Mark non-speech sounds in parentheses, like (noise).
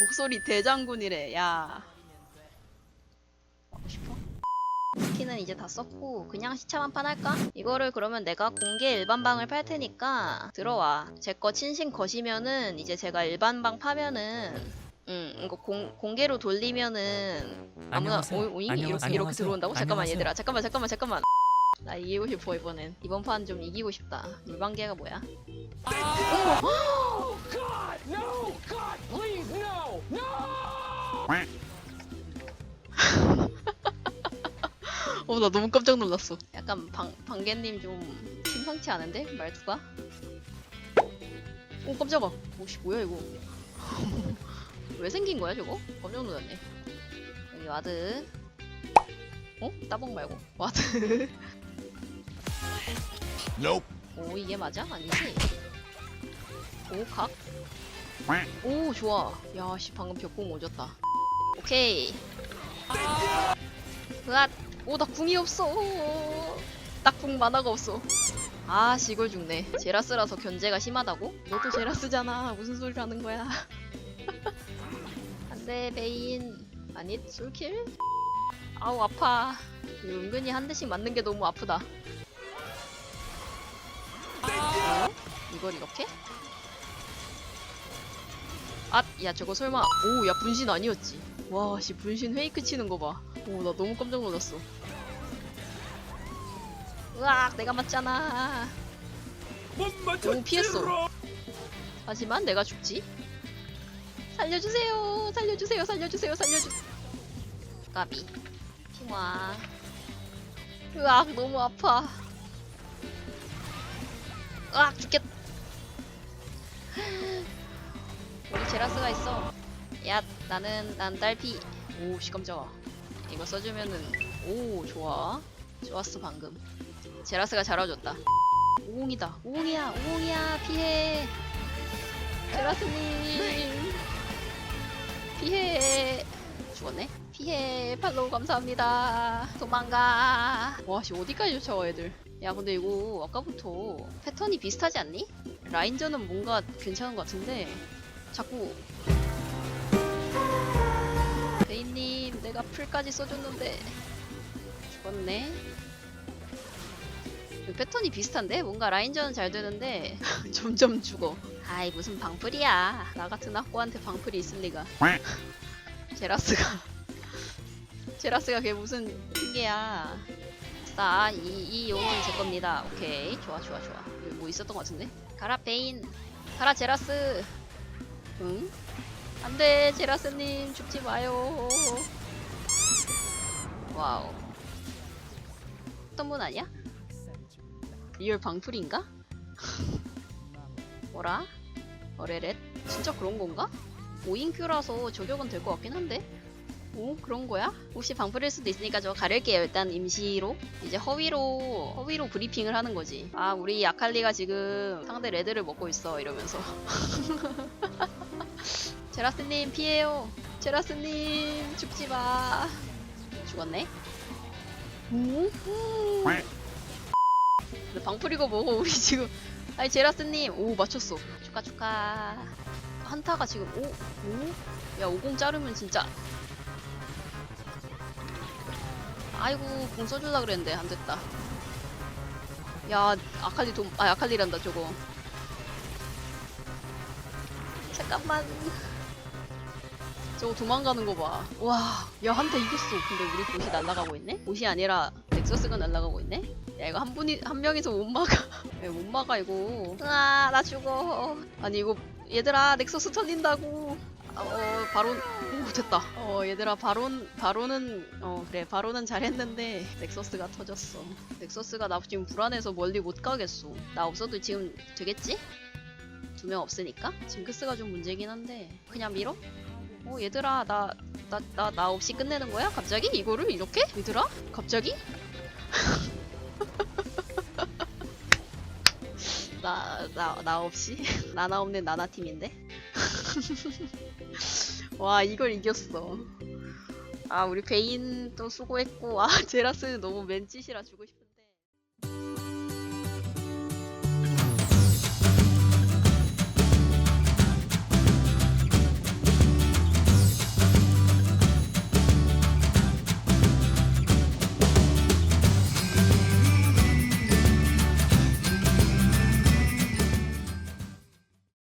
목소리 대장군이래. 야. 하고 싶어? 키는 이제 다 썼고 그냥 시참 한판 할까? 이거를 그러면 내가 공개 일반방을 팔 테니까 들어와. 제 거 친신 거시면은 이제 제가 일반방 파면은 음 이거 공, 공개로 돌리면은 아무나 안녕하세요. 오, 오잉? 이렇게, 안녕하세요. 이렇게 들어온다고? 잠깐만 안녕하세요. 얘들아 잠깐만 잠깐만 잠깐만 나 이기고 싶어 이번엔 이번 판 좀 이기고 싶다 물방개가 뭐야? 어 나 너무 깜짝 놀랐어 약간 방, 방개님 좀 심상치 않은데? 말투가? 오 깜짝아 오씨 뭐야 이거 (laughs) 왜 생긴 거야 저거? 깜짝 놀랐네 여기 와드 어? 따봉 말고 와드 (laughs) Nope. 오 이게 맞아? 아니지? 오 각? (laughs) 오 좋아 야씨 방금 벽공 오졌다 오케이 으앗 오 나 궁이 없어 딱궁 만화가 없어 아씨 이걸 죽네 제라스라서 견제가 심하다고? 너도 제라스잖아 무슨 소리를 하는 거야 (laughs) 안돼 베인 아니 솔킬? 아우 아파 은근히 한 대씩 맞는 게 너무 아프다 어? 이걸 이렇게? 아, 야 저거 설마 오, 야 분신 아니었지? 와, 씨 분신 페이크 치는 거 봐. 오, 나 너무 깜짝 놀랐어. 으악, 내가 맞잖아. 오, 피했어. 하지만 내가 죽지. 살려주세요, 살려주세요, 살려주세요, 살려주. 까비. 핑화. 으악, 너무 아파. 으악, 죽겠. 우리 제라스가 있어. 야, 나는 난 딸피. 오, 씨 깜짝아. 이거 써주면은 오 좋아. 좋았어 방금. 제라스가 잘해줬다. 오공이다. 오공이야. 오공이야. 피해. 제라스님. 피해. 죽었네. 피해. 팔로우 감사합니다. 도망가. 와, 씨 어디까지 쫓아와 애들. 야, 근데 이거 아까부터 패턴이 비슷하지 않니? 라인전은 뭔가 괜찮은 것 같은데 자꾸 풀까지 써줬는데 죽었네. 이 패턴이 비슷한데? 뭔가 라인전은 잘 되는데. (laughs) 점점 죽어. 아이 무슨 방풀이야. 나 같은 학고한테 방풀이 있을 리가. (laughs) 제라스가. (laughs) 제라스가 그게 무슨 핑계야. 아싸 이, 이 용은 제 겁니다. 오케이. 좋아 좋아 좋아. 여기 뭐 있었던 것 같은데? 가라 베인. 가라 제라스. 응? 안돼 제라스님. 죽지 마요 와우 어떤 분 아니야? 리얼 방풀인가? (laughs) 뭐라? 어레렛? 진짜 그런 건가? 5인큐라서 저격은 될 것 같긴 한데 오 그런 거야? 혹시 방풀일 수도 있으니까 저 가릴게요 일단 임시로 이제 허위로 허위로 브리핑을 하는 거지 아 우리 아칼리가 지금 상대 레드를 먹고 있어 이러면서 (laughs) 제라스님 피해요 제라스님 죽지마 죽었네 오? 근데 방풀이고 뭐고 우리 지금 아니 제라스님 오 맞췄어 축하 축하 한타가 지금 오? 오? 야 50 자르면 진짜 아이고 공 써줄라 그랬는데 안 됐다. 야 아칼리 돈, 아 아칼리란다 저거. 잠깐만. 저거 도망가는 거 봐. 와, 야 한타 이겼어. 근데 우리 보시 날아가고 있네? 보시 아니라 넥서스가 날아가고 있네? 야 이거 한 분이 한 명이서 못 막아. (laughs) 야, 못 막아 이거. 으아 나 죽어. 아니 이거 얘들아 넥서스 털린다고. 어 바론 오 됐다. 어 얘들아 바론 바론은 어 그래 바론은 잘했는데 넥서스가 터졌어. 넥서스가 나 지금 불안해서 멀리 못 가겠어. 나 없어도 지금 되겠지? 두 명 없으니까 징크스가 좀 문제긴 한데 그냥 밀어? 어 얘들아 나나 나 나 없이 끝내는 거야? 갑자기 이거를 이렇게? 얘들아 갑자기? (laughs) 나 나 나 없이 (laughs) 나나 없는 나나 팀인데. (laughs) 와 이걸 이겼어. 아 우리 베인 또 수고했고 아 제라스 너무 맨짓이라 주고 싶.